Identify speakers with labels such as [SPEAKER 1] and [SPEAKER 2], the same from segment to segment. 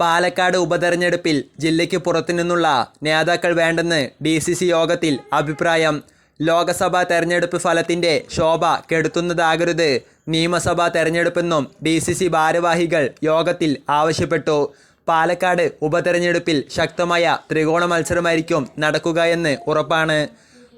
[SPEAKER 1] പാലക്കാട് ഉപതെരഞ്ഞെടുപ്പിൽ ജില്ലയ്ക്ക് പുറത്തുനിന്നുള്ള നേതാക്കൾ വേണ്ടെന്ന് ഡി സി സി യോഗത്തിൽ അഭിപ്രായം. ലോക്സഭാ തെരഞ്ഞെടുപ്പ് ഫലത്തിന്റെ ശോഭ കെടുത്തുന്നതാകരുത്. നിയമസഭാ തെരഞ്ഞെടുപ്പെന്നും ഡി സി സി ഭാരവാഹികൾ യോഗത്തിൽ ആവശ്യപ്പെട്ടു. പാലക്കാട് ഉപതെരഞ്ഞെടുപ്പിൽ ശക്തമായ ത്രികോണ മത്സരമായിരിക്കും നടക്കുകയെന്ന് ഉറപ്പാണ്.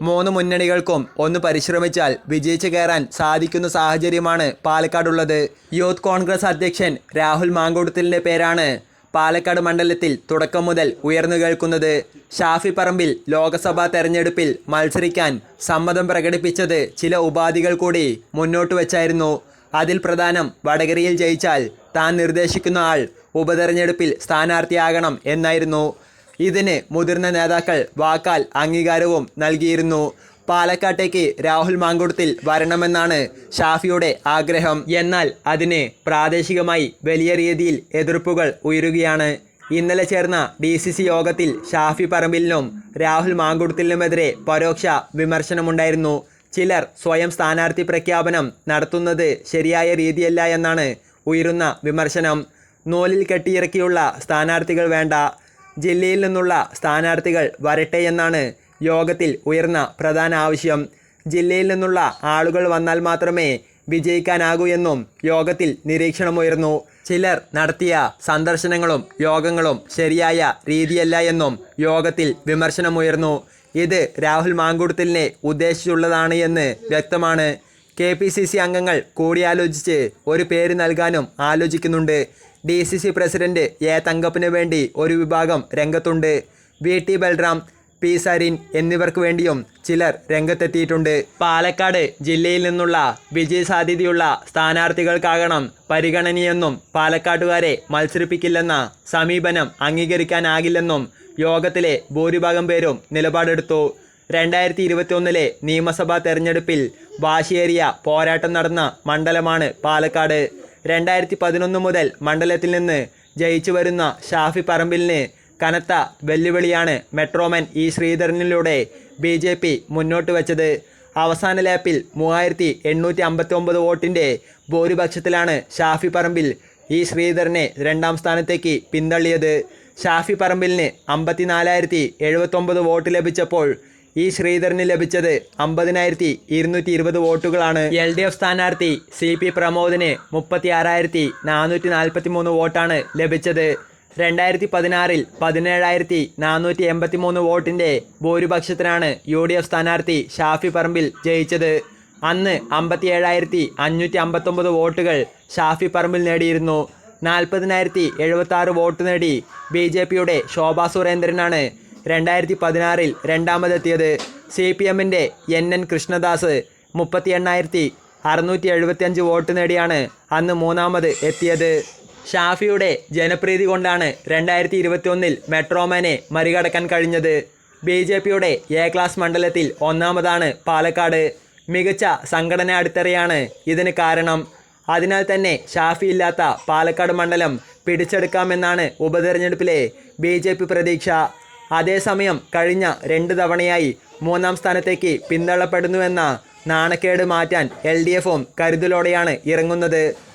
[SPEAKER 1] മൂന്ന് മുന്നണികൾക്കും ഒന്ന് പരിശ്രമിച്ചാൽ വിജയിച്ചു കയറാൻ സാധിക്കുന്ന സാഹചര്യമാണ് പാലക്കാടുള്ളത്. യൂത്ത് കോൺഗ്രസ് അധ്യക്ഷൻ രാഹുൽ മാങ്കൂടത്തിലിന്റെ പേരാണ്. പാലക്കാട് മണ്ഡലത്തിൽ തുടക്കം മുതൽ ഉയർന്നു കേൾക്കുന്നത് ഷാഫി പറമ്പിൽ ലോക്സഭാ തെരഞ്ഞെടുപ്പിൽ മത്സരിക്കാൻ സമ്മതം പ്രകടിപ്പിച്ചത് ചില ഉപാധികൾ കൂടി മുന്നോട്ട് വച്ചായിരുന്നു. അതിൽ പ്രധാനം വടകരയിൽ ജയിച്ചാൽ താൻ നിർദ്ദേശിക്കുന്ന ആൾ ഉപതെരഞ്ഞെടുപ്പിൽ സ്ഥാനാർത്ഥിയാകണം എന്നായിരുന്നു. ഇതിന് മുതിർന്ന നേതാക്കൾ വാക്കാൽ അംഗീകാരവും നൽകിയിരുന്നു. പാലക്കാട്ടേക്ക് രാഹുൽ മാങ്കുടത്തിൽ വരണമെന്നാണ് ഷാഫിയുടെ ആഗ്രഹം. എന്നാൽ അതിന് പ്രാദേശികമായി വലിയ രീതിയിൽ എതിർപ്പുകൾ ഉയരുകയാണ്. ഇന്നലെ ചേർന്ന ഡി സി സി യോഗത്തിൽ ഷാഫി പറമ്പിലിനും രാഹുൽ മാങ്കുടത്തിനുമെതിരെ പരോക്ഷ വിമർശനമുണ്ടായിരുന്നു. ചിലർ സ്വയം സ്ഥാനാർത്ഥി പ്രഖ്യാപനം നടത്തുന്നത് ശരിയായ രീതിയല്ല എന്നാണ് ഉയരുന്ന വിമർശനം. നൂലിൽ കെട്ടിയിറക്കിയുള്ള സ്ഥാനാർത്ഥികൾ വേണ്ട. ജില്ലയിൽ നിന്നുള്ള സ്ഥാനാർത്ഥികൾ വരട്ടെ എന്നാണ് യോഗത്തിൽ ഉയർന്ന പ്രധാന ആവശ്യം. ജില്ലയിൽ നിന്നുള്ള ആളുകൾ വന്നാൽ മാത്രമേ വിജയിക്കാനാകൂ എന്നും യോഗത്തിൽ നിരീക്ഷണമുയർന്നു. ചിലർ നടത്തിയ സന്ദർശനങ്ങളും യോഗങ്ങളും ശരിയായ രീതിയല്ല എന്നും യോഗത്തിൽ വിമർശനമുയർന്നു. ഇത് രാഹുൽ മാങ്കുടത്തിലിനെ ഉദ്ദേശിച്ചുള്ളതാണ് എന്ന് വ്യക്തമാണ്. കെ പി സി സി അംഗങ്ങൾ കൂടിയാലോചിച്ച് ഒരു പേര് നൽകാനും ആലോചിക്കുന്നുണ്ട്. D C C president A തങ്കപ്പിന് വേണ്ടി ഒരു വിഭാഗം രംഗത്തുണ്ട്. V T Balram P Sarin എന്നിവർക്ക് വേണ്ടിയും ചിലർ രംഗത്തെത്തിയിട്ടുണ്ട്. പാലക്കാട് ജില്ലയിൽ നിന്നുള്ള വിജയ സാധ്യതയുള്ള സ്ഥാനാർത്ഥികൾക്കാകണം പരിഗണനയെന്നും പാലക്കാട്ടുകാരെ മത്സരിപ്പിക്കില്ലെന്ന സമീപനം അംഗീകരിക്കാനാകില്ലെന്നും യോഗത്തിലെ ഭൂരിഭാഗം പേരും നിലപാടെടുത്തു. രണ്ടായിരത്തി ഇരുപത്തിയൊന്നിലെ നിയമസഭാ തെരഞ്ഞെടുപ്പിൽ വാശിയേറിയ പോരാട്ടം നടന്ന മണ്ഡലമാണ് പാലക്കാട്. രണ്ടായിരത്തി പതിനൊന്ന് മുതൽ മണ്ഡലത്തിൽ നിന്ന് ജയിച്ചു വരുന്ന ഷാഫി പറമ്പിലിന് കനത്ത വെല്ലുവിളിയാണ് മെട്രോമൻ ഇ. ശ്രീധരനിലൂടെ ബി. ജെ. പി മുന്നോട്ട് വെച്ചത്. അവസാന ലാപ്പിൽ മൂവായിരത്തി എണ്ണൂറ്റി അമ്പത്തി ഒമ്പത് വോട്ടിന്റെ ഭൂരിപക്ഷത്തിലാണ് ഷാഫി പറമ്പിൽ ഇ. ശ്രീധരനെ രണ്ടാം സ്ഥാനത്തേക്ക് പിന്തള്ളിയത്. ഷാഫി പറമ്പിലിന് അമ്പത്തിനാലായിരത്തി എഴുപത്തൊമ്പത് വോട്ട് ലഭിച്ചപ്പോൾ ഈ ശ്രീധരന് ലഭിച്ചത് അമ്പതിനായിരത്തി ഇരുന്നൂറ്റി ഇരുപത് വോട്ടുകളാണ്. എൽ. ഡി. എഫ് സ്ഥാനാർത്ഥി സി. പി. പ്രമോദിന് മുപ്പത്തി ആറായിരത്തി നാനൂറ്റി നാൽപ്പത്തി മൂന്ന് വോട്ടാണ് ലഭിച്ചത്. രണ്ടായിരത്തി പതിനാറിൽ പതിനേഴായിരത്തി നാനൂറ്റി എൺപത്തി മൂന്ന് വോട്ടിന്റെ ഭൂരിപക്ഷത്തിനാണ് യു ഡി എഫ് സ്ഥാനാർത്ഥി ഷാഫി പറമ്പിൽ ജയിച്ചത്. അന്ന് അമ്പത്തി ഏഴായിരത്തി അഞ്ഞൂറ്റി അമ്പത്തൊമ്പത് വോട്ടുകൾ ഷാഫി പറമ്പിൽ നേടിയിരുന്നു. നാൽപ്പതിനായിരത്തി എഴുപത്തി ആറ് വോട്ട് നേടി ബി ജെ പിയുടെ ശോഭാ സുരേന്ദ്രനാണ് രണ്ടായിരത്തി പതിനാറിൽ രണ്ടാമതെത്തിയത്. സി പി എമ്മിന്റെ എൻ എൻ കൃഷ്ണദാസ് മുപ്പത്തി എണ്ണായിരത്തി അറുന്നൂറ്റി എഴുപത്തിയഞ്ച് വോട്ട് നേടിയാണ് അന്ന് മൂന്നാമത് എത്തിയത്. ഷാഫിയുടെ ജനപ്രീതി കൊണ്ടാണ് രണ്ടായിരത്തി ഇരുപത്തിയൊന്നിൽ മെട്രോമാനെ മറികടക്കാൻ കഴിഞ്ഞത്. ബി ജെ പിയുടെ എ ക്ലാസ് മണ്ഡലത്തിൽ ഒന്നാമതാണ് പാലക്കാട്. മികച്ച സംഘടനാ അടിത്തറയാണ് ഇതിന് കാരണം. അതിനാൽ തന്നെ ഷാഫി ഇല്ലാത്ത പാലക്കാട് മണ്ഡലം പിടിച്ചെടുക്കാമെന്നാണ് ഉപതെരഞ്ഞെടുപ്പിലെ ബി ജെ പി പ്രതീക്ഷ. അതേസമയം കഴിഞ്ഞ രണ്ട് തവണയായി മൂന്നാം സ്ഥാനത്തേക്ക് പിന്തള്ളപ്പെടുന്നുവെന്ന നാണക്കേട് മാറ്റാൻ എൽ ഡി എഫും കരുതലോടെയാണ് ഇറങ്ങുന്നത്.